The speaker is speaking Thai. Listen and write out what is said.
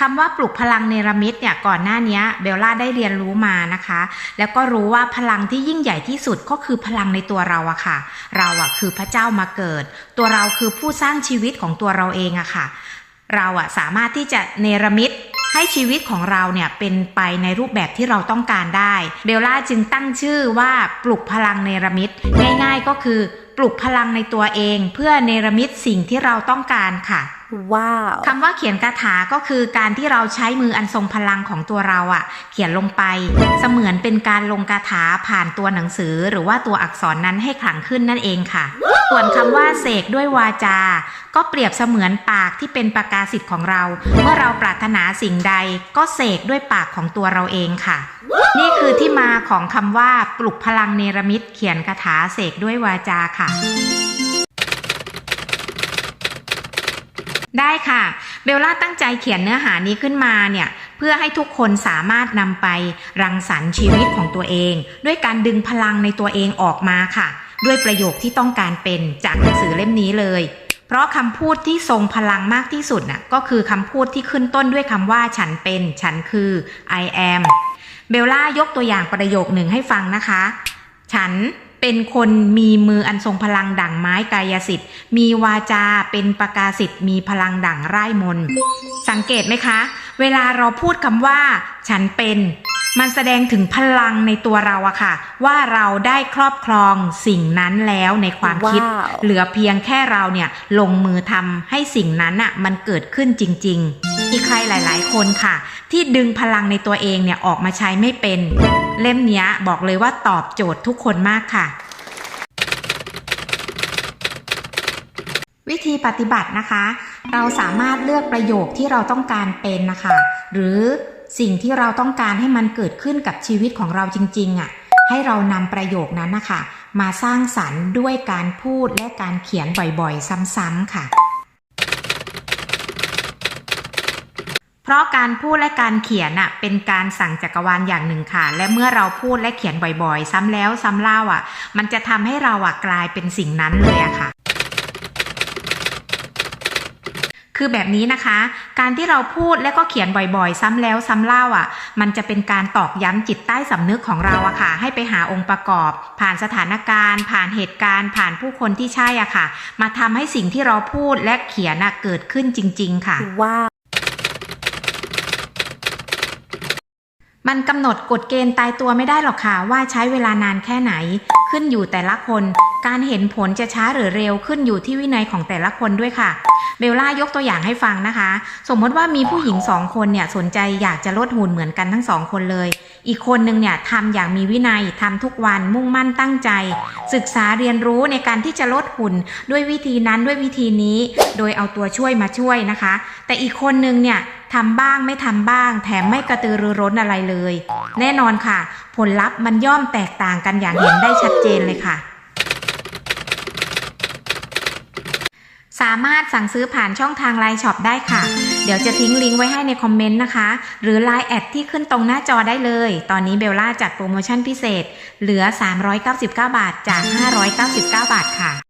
คำว่าปลุกพลังเนรมิตเนี่ยก่อนหน้านี้เบลล่าได้เรียนรู้มานะคะ แล้วก็รู้ว่าพลังที่ยิ่งใหญ่ที่สุดก็คือพลังในตัวเราอะค่ะ เราอะคือพระเจ้ามาเกิด ตัวเราคือผู้สร้างชีวิตของตัวเราเองอะค่ะ เราอะสามารถที่จะเนรมิต ให้ชีวิตของเราเนี่ยเป็นไปในรูปแบบที่เราต้องการได้ เบลล่าจึงตั้งชื่อว่าปลุกพลังเนรมิตง่าย ๆ ก็คือปลุกพลังในตัวเอง เพื่อเนรมิตสิ่งที่เราต้องการค่ะว้าวคำว่าเขียนคาถาก็คือการที่เราใช้มืออันทรงพลังของตัวเราอะเขียนลงไป เสมือนเป็นการลงคาถาผ่านตัวหนังสือ หรือว่าตัวอักษรนั้นให้ขลังขึ้นนั่นเองค่ะ ส่วนคำว่าเสกด้วยวาจา ก็เปรียบเสมือนปากที่เป็นประกาศสิทธิ์ของเรา เมื่อเราปรารถนาสิ่งใด ก็เสกด้วยปากของตัวเราเองค่ะ นี่คือที่มาของคำว่าปลุกพลังเนรมิตเขียนคาถาเสกด้วยวาจาค่ะ ได้ค่ะ เบลล่าตั้งใจเขียนเนื้อหานี้ขึ้นมาเนี่ยเพื่อให้ทุกคนสามารถนำไปรังสรรค์ชีวิตของตัวเอง ด้วยการดึงพลังในตัวเองออกมาค่ะ ด้วยประโยคที่ต้องการเป็นจากหนังสือเล่มนี้เลย เพราะคำพูดที่ทรงพลังมากที่สุดน่ะก็คือคำพูดที่ขึ้นต้นด้วยคำว่าฉันเป็น ฉันคือ I am เบลล่ายกตัวอย่างประโยคหนึ่งให้ฟังนะคะ ฉันเป็นคนมีมืออันทรงพลังดั่งไม้กายสิทธิ์ มีวาจาเป็นประกาศิทธิ์ มีพลังดั่งไร่มน สังเกตไหมคะ เวลาเราพูดคำว่า ฉันเป็น มันแสดงถึงพลังในตัวเราอะค่ะ ว่าเราได้ครอบครองสิ่งนั้นแล้วในความคิดว้าวเหลือเพียงแค่เราเนี่ยลงมือทำให้สิ่งนั้นอะมันเกิดขึ้นจริง ๆ อีกใครหลาย ๆ คนค่ะ ที่ดึงพลังในตัวเองเนี่ยออกมาใช้ไม่เป็น เล่มเนี้ยบอกเลยว่าตอบโจทย์ทุกคนมากค่ะวิธีปฏิบัตินะคะ เราสามารถเลือกประโยคที่เราต้องการเป็นนะคะ หรือ สิ่งที่เราต้องการให้มันเกิดขึ้นกับชีวิตของเราจริงๆอะ่ะให้เรานำประโยคนั้นนะคะมาสร้างสรรค์ด้วยการพูดและการเขียนบ่อยๆ ซ้ำๆค่ะ เพราะการพูดและการเขียนอะเป็นการสั่งจักรวาลอย่างหนึ่งค่ะ และเมื่อเราพูดและเขียนบ่อยๆ ซ้ำแล้วซ้ำเล่าอะ มันจะทำให้เราอะกลายเป็นสิ่งนั้นเลยอะค่ะ คือแบบนี้นะคะ การที่เราพูดและก็เขียนบ่อยๆ ซ้ำแล้วซ้ำเล่าอะ มันจะเป็นการตอกย้ำจิตใต้สำนึกของเราอะค่ะ ให้ไปหาองค์ประกอบ ผ่านสถานการณ์ ผ่านเหตุการณ์ ผ่านผู้คนที่ใช่อะค่ะ มาทำให้สิ่งที่เราพูดและเขียนอะเกิดขึ้นจริง ๆ ค่ะว้าวมันกำหนดกฎเกณฑ์ตายตัวไม่ได้หรอกค่ะ ว่าใช้เวลานานแค่ไหน ขึ้นอยู่แต่ละคน การเห็นผลจะช้าหรือเร็วขึ้นอยู่ที่วินัยของแต่ละคนด้วยค่ะ เบลล่ายกตัวอย่างให้ฟังนะคะ สมมติว่ามีผู้หญิงสองคนเนี่ยสนใจอยากจะลดหุ่นเหมือนกันทั้งสองคนเลย อีกคนนึงเนี่ยทำอย่างมีวินัยทำทุกวันมุ่งมั่นตั้งใจ ศึกษาเรียนรู้ในการที่จะลดหุ่นด้วยวิธีนั้นด้วยวิธีนี้ โดยเอาตัวช่วยมาช่วยนะคะ แต่อีกคนนึงเนี่ยทำบ้างไม่ทำบ้าง แถมไม่กระตือรือร้นอะไรเลย แน่นอนค่ะ ผลลัพธ์มันย่อมแตกต่างกันอย่างเห็นได้ชัดเจนเลยค่ะ สามารถสั่งซื้อผ่านช่องทางไลน์ช็อปได้ค่ะ เดี๋ยวจะทิ้งลิงก์ไว้ให้ในคอมเมนต์นะคะ หรือ Line แอดที่ขึ้นตรงหน้าจอได้เลย ตอนนี้เบลล่าจัดโปรโมชั่นพิเศษ เหลือ 399 บาทจาก 599 บาทค่ะ